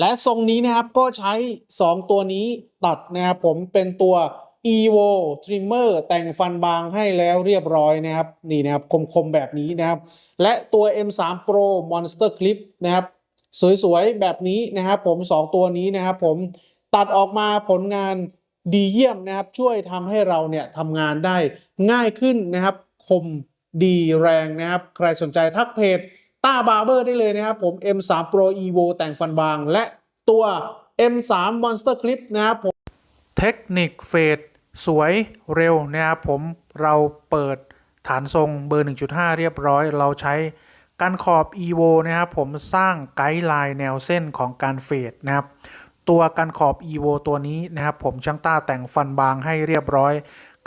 และทรงนี้นะครับก็ใช้ 2 ตัวนี้ตัดนะครับผมเป็นตัว evo trimmer แต่งฟันบางให้แล้วเรียบร้อยนะครับ นี่นะครับคมๆแบบนี้นะครับ และตัว M3 Pro Monster Clip นะครับสวยๆ แบบนี้นะครับผม 2 ตัวนี้นะครับผมตัดออกมาผลงานดีเยี่ยมนะครับ ช่วยทำให้เราเนี่ยทำงานได้ง่ายขึ้นนะครับ คมดีแรงนะครับ ใครสนใจทักเพจ ต้าบาร์เบอร์ได้เลยนะครับผม M3 Pro Evo แต่งฟันบาง และตัว M3 Monster Clip นะครับผม เทคนิคเฟดสวยเร็วนะครับผมเราเปิดฐานทรงเบอร์ 1.5 เรียบร้อย เราใช้การขอบ evo นะครับผมสร้างไกด์ไลน์แนวเส้นของการเฟดนะครับตัวการขอบ evo ตัวนี้นะครับผมช่างต้าแต่งฟันบางให้เรียบร้อย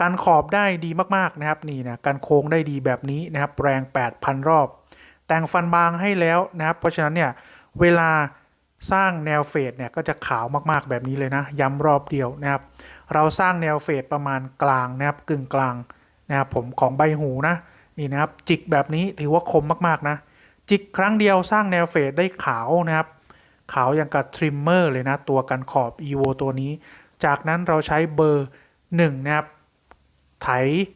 การขอบได้ดีมากๆนะครับนี่นะการโค้งได้ดีแบบนี้นะครับแรง 8,000 รอบ แต่งฟันบางให้แล้วนะครับ เพราะฉะนั้นเนี่ยเวลาสร้างแนวเฟดเนี่ยก็จะขาวมากๆแบบนี้เลยนะ ย้ำรอบเดียวนะครับ เราสร้างแนวเฟดประมาณกลางนะครับกึ่งกลางนะครับผมของใบหูนะนี่นะครับจิกแบบนี้ถือว่าคมมากๆนะจิกครั้งเดียวสร้างแนวเฟดได้ขาวนะครับขาวอย่างกับทริมเมอร์เลยนะตัวกันขอบ evo ตัวนี้ จากนั้นเราใช้เบอร์ 1 นะครับไถ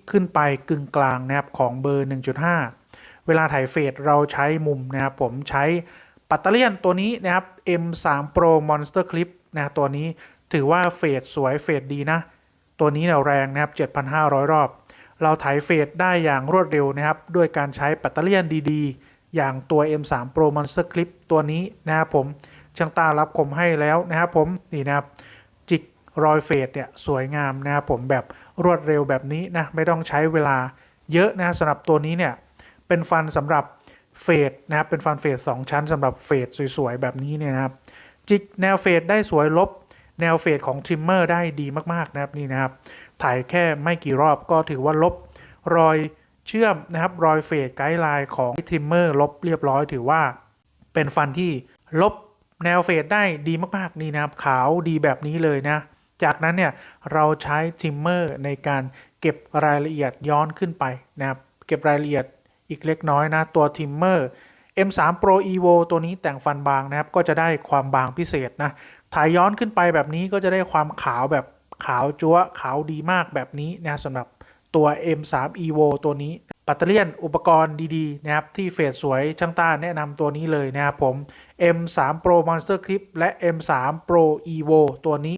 ขึ้นไปกึ่งกลางนะครับของเบอร์ 1.5 เวลาถ่ายเฟดเราใช้มุมนะครับผมใช้ปัตเตอร์เลียนตัวนี้นะครับ M3 Pro Monster Clip นะตัวนี้ถือว่าเฟดสวยเฟดดีนะ ตัวนี้เนี่ยแรงนะครับ 7,500 รอบ เราถ่ายเฟดได้อย่างรวดเร็วนะครับ ด้วยการใช้ปัตเตอร์เลียนดีๆ อย่างตัว M3 Pro Monster Clip ตัวนี้นะครับผมช่างตารับคมให้แล้วนะครับผมนี่นะครับจิกรอยเฟดเนี่ยสวยงามนะครับผมแบบรวดเร็วแบบนี้นะไม่ต้องใช้เวลาเยอะนะสำหรับตัวนี้เนี่ย เป็นฟันสำหรับเฟดนะครับ เป็นฟันเฟด2ชั้นสำหรับเฟดสวยๆ แบบนี้เนี่ยนะครับ จิกแนวเฟดได้สวยลบแนวเฟดของทริมเมอร์ได้ดีมากๆนะครับนี่นะครับ ถ่ายแค่ไม่กี่รอบก็ถือว่าลบรอยเชื่อมนะครับ รอยเฟดไกด์ไลน์ของทริมเมอร์ลบเรียบร้อยถือว่าเป็นฟันที่ลบแนวเฟดได้ดีมากๆนี่นะครับ ขาวดีแบบนี้เลยนะ จากนั้นเนี่ยเราใช้ทริมเมอร์ในการเก็บรายละเอียดย้อนขึ้นไปนะครับ เก็บรายละเอียด อีกเล็กน้อยนะ ตัวทิมเมอร์ M3 Pro Evo ตัวนี้แต่งฟันบางนะครับ ก็จะได้ความบางพิเศษนะถ่ายย้อนขึ้นไปแบบนี้ก็จะได้ความขาวแบบขาวจั๊วขาวดีมากแบบนี้นะสำหรับตัว M3 Evo ตัวนี้ปัตเตอร์เลียนอุปกรณ์ดีๆ นะครับ ที่เฟสสวยช่างต้าแนะนำตัวนี้เลยนะครับผม M3 Pro Monster Clip และ M3 Pro Evo ตัวนี้